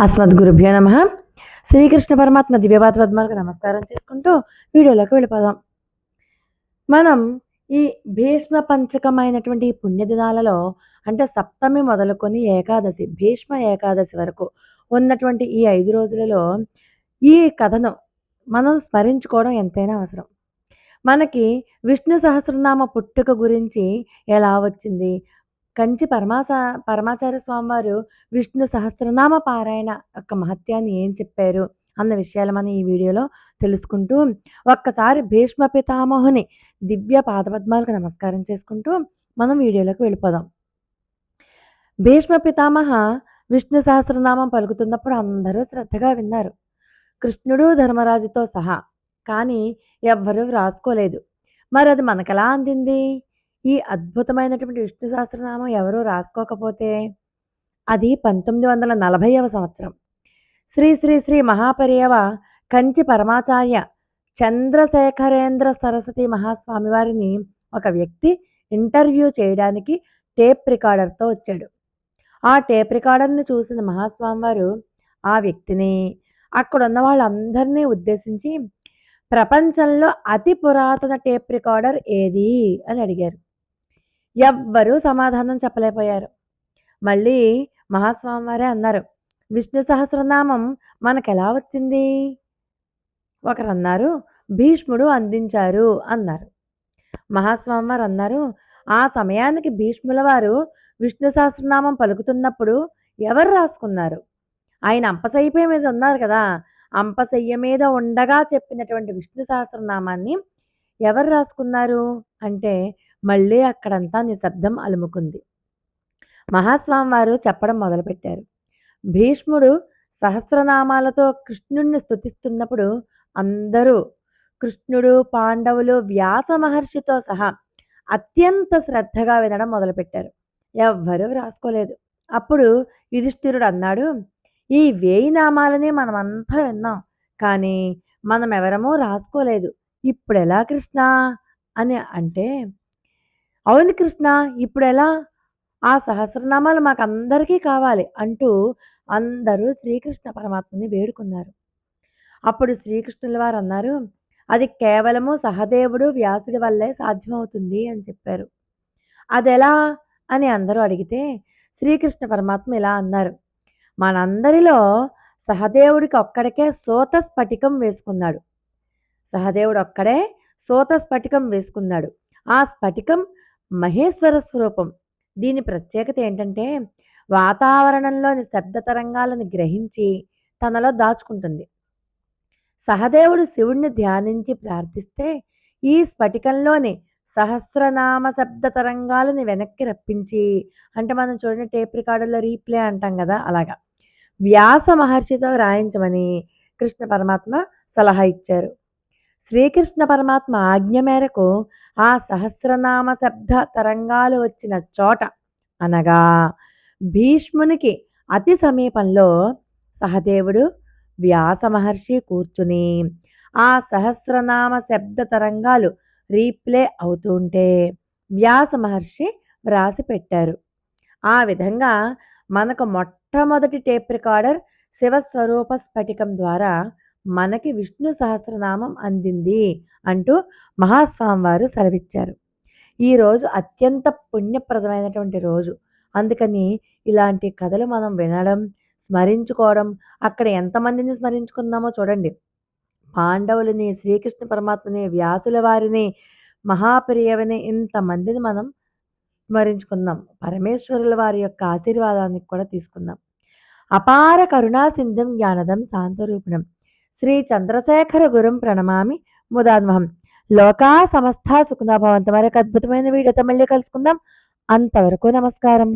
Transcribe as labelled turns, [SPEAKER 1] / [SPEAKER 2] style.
[SPEAKER 1] అస్మద్గురుభ్యో నమ. శ్రీకృష్ణ పరమాత్మ దివ్యపాత పద్మాలకు నమస్కారం చేసుకుంటూ వీడియోలోకి వెళ్ళిపోదాం. మనం ఈ భీష్మ పంచకమైనటువంటి పుణ్యదినాలలో అంటే సప్తమి మొదలుకొని ఏకాదశి భీష్మ ఏకాదశి వరకు ఉన్నటువంటి ఈ ఐదు రోజులలో ఈ కథను మనం స్మరించుకోవడం ఎంతైనా అవసరం. మనకి విష్ణు సహస్రనామ పుట్టుక గురించి ఎలా వచ్చింది? కంచి పరమాస పరమాచార్య స్వామివారు విష్ణు సహస్రనామ పారాయణ యొక్క మహత్యాన్ని ఏం చెప్పారు అన్న విషయాలు మనం ఈ వీడియోలో తెలుసుకుంటూ ఒక్కసారి భీష్మ పితామహుని దివ్య పాదపద్మాలకు నమస్కారం చేసుకుంటూ మనం వీడియోలోకి వెళ్ళిపోదాం. భీష్మ పితామహ విష్ణు సహస్రనామం పలుకుతున్నప్పుడు అందరూ శ్రద్ధగా విన్నారు. కృష్ణుడు ధర్మరాజుతో సహా కానీ ఎవ్వరూ వ్రాసుకోలేదు. మరి అది మనకెలా అందింది? ఈ అద్భుతమైనటువంటి విష్ణు సహస్రనామం ఎవరూ రాసుకోకపోతే అది పంతొమ్మిది వందల నలభైవ సంవత్సరం. శ్రీ శ్రీ శ్రీ మహాపరియవ కంచి పరమాచార్య చంద్రశేఖరేంద్ర సరస్వతి మహాస్వామి వారిని ఒక వ్యక్తి ఇంటర్వ్యూ చేయడానికి టేప్ రికార్డర్తో వచ్చాడు. ఆ టేప్ రికార్డర్ని చూసిన మహాస్వామి వారు ఆ వ్యక్తిని అక్కడున్న వాళ్ళందరినీ ఉద్దేశించి ప్రపంచంలో అతి పురాతన టేప్ రికార్డర్ ఏది? అని అడిగారు. ఎవ్వరూ సమాధానం చెప్పలేకపోయారు. మళ్ళీ మహాస్వామి వారే అన్నారు విష్ణు సహస్రనామం మనకు ఎలా వచ్చింది? ఒకరు అన్నారు భీష్ముడు అందించారు అన్నారు. మహాస్వామి వారు అన్నారు ఆ సమయానికి భీష్ముల వారు విష్ణు సహస్రనామం పలుకుతున్నప్పుడు ఎవరు రాసుకున్నారు? ఆయన అంపసయ్య మీద ఉన్నారు కదా అంపశయ్య మీద ఉండగా చెప్పినటువంటి విష్ణు సహస్రనామాన్ని ఎవరు రాసుకున్నారు? అంటే మళ్ళీ అక్కడంతా నిశ్శబ్దం అలుముకుంది. మహాస్వామి వారు చెప్పడం మొదలుపెట్టారు. భీష్ముడు సహస్రనామాలతో కృష్ణుణ్ణి స్తుతిస్తున్నప్పుడు అందరూ కృష్ణుడు పాండవులు వ్యాస మహర్షితో సహా అత్యంత శ్రద్ధగా వినడం మొదలుపెట్టారు. ఎవ్వరూ రాసుకోలేదు అప్పుడు యుధిష్ఠిరుడు అన్నాడు ఈ వేయి నామాలని మనమంతా విన్నాం కానీ మనం ఎవరమో రాసుకోలేదు. ఇప్పుడు ఎలా కృష్ణ? అని అంటే అవును కృష్ణ ఇప్పుడు ఎలా ఆ సహస్రనామాలు మాకు అందరికీ కావాలి అంటూ అందరూ శ్రీకృష్ణ పరమాత్మని వేడుకున్నారు. అప్పుడు శ్రీకృష్ణుల వారు అన్నారు అది కేవలము సహదేవుడు వ్యాసుడి వల్లే సాధ్యమవుతుంది అని చెప్పారు. అదెలా? అని అందరూ అడిగితే శ్రీకృష్ణ పరమాత్మ ఇలా అన్నారు మనందరిలో సహదేవుడికి ఒక్కడికే సోత స్ఫటికం వేసుకున్నాడు. సహదేవుడు ఒక్కడే సోత స్ఫటికం వేసుకున్నాడు. ఆ స్ఫటికం మహేశ్వర స్వరూపం. దీని ప్రత్యేకత ఏంటంటే వాతావరణంలోని శబ్ద తరంగాలను గ్రహించి తనలో దాచుకుంటుంది. సహదేవుడు శివుణ్ణి ధ్యానించి ప్రార్థిస్తే ఈ స్ఫటికంలోని సహస్రనామ శబ్ద తరంగాలను వెనక్కి రప్పించి అంటే మనం చూడండి టేప్ రికార్డులో రీప్లే అంటాం కదా అలాగా. వ్యాస మహర్షితో రాయించమని కృష్ణ పరమాత్మ సలహా ఇచ్చారు. శ్రీకృష్ణ పరమాత్మ ఆజ్ఞ మేరకు ఆ సహస్రనామ శబ్ద తరంగాలు వచ్చిన చోట అనగా భీష్మునికి అతి సమీపంలో సహదేవుడు వ్యాస మహర్షి కూర్చుని ఆ సహస్రనామ శబ్ద తరంగాలు రీప్లే అవుతుంటే వ్యాస మహర్షి వ్రాసి పెట్టారు. ఆ విధంగా మనకు మొట్టమొదటి టేప్ రికార్డర్ శివస్వరూప స్ఫటికం ద్వారా మనకి విష్ణు సహస్రనామం అందింది అంటూ మహాస్వామి వారు సెలవిచ్చారు ఈరోజు అత్యంత పుణ్యప్రదమైనటువంటి రోజు. అందుకని ఇలాంటి కథలు మనం వినడం స్మరించుకోవడం అక్కడ ఎంతమందిని స్మరించుకున్నామో చూడండి. పాండవులని శ్రీకృష్ణ పరమాత్మని వ్యాసుల వారిని మహాప్రియవని ఇంతమందిని మనం స్మరించుకుందాం పరమేశ్వరుల వారి యొక్క ఆశీర్వాదానికి కూడా తీసుకుందాం అపార కరుణా సింధం జ్ఞానదం శాంతరూపిణం. శ్రీ చంద్రశేఖర గురుం ప్రణమామి. ముదాన్వహం లోకా సమస్త సుఖనాభవంత మరొక అద్భుతమైన వీడియోతో మళ్ళీ కలుసుకుందాం. అంతవరకు నమస్కారం.